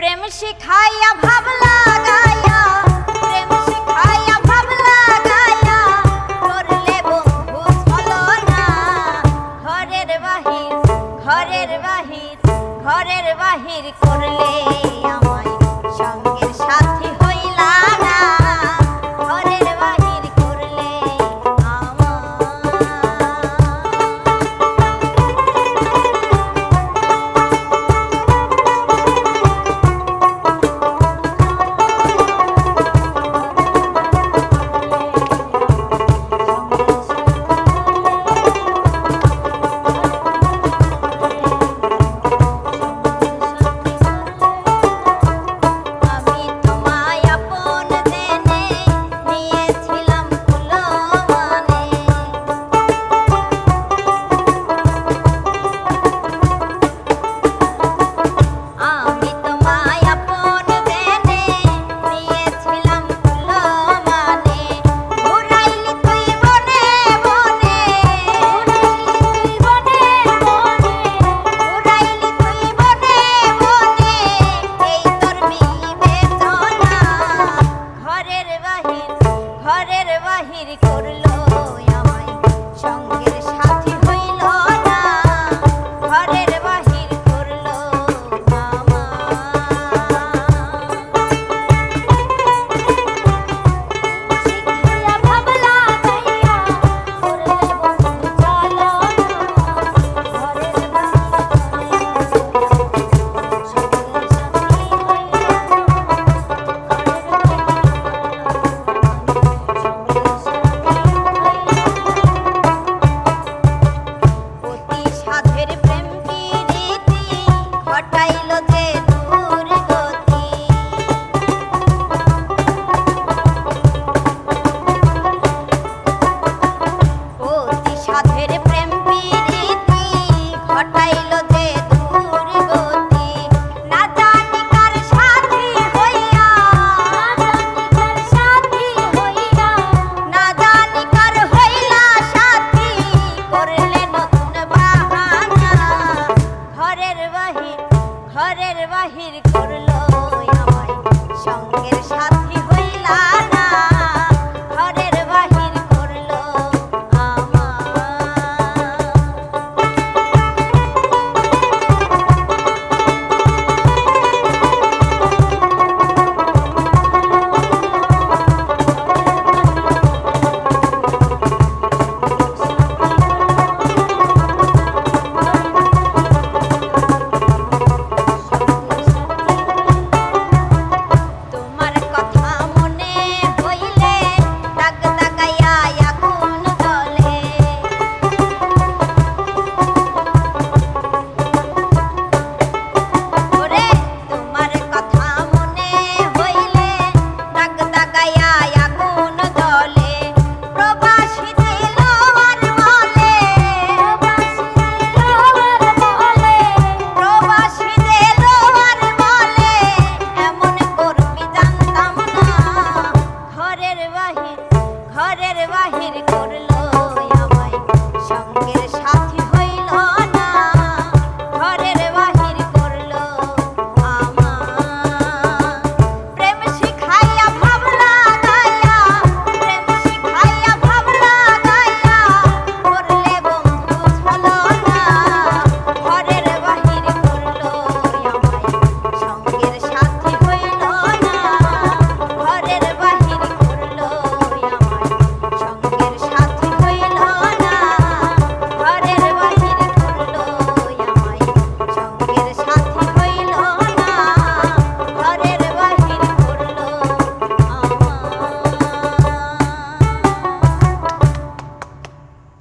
প্রেম শিখাইয়া ভাবলা গায়া প্রেম শিখাইয়া ভাবলা গায়া করলে বন্ধু চলো না ঘরের বাহির ঘরের বাহির ঘরের বাহির করলে ঘরের বাহির করল আমায় সঙ্গের সাথে। hit it.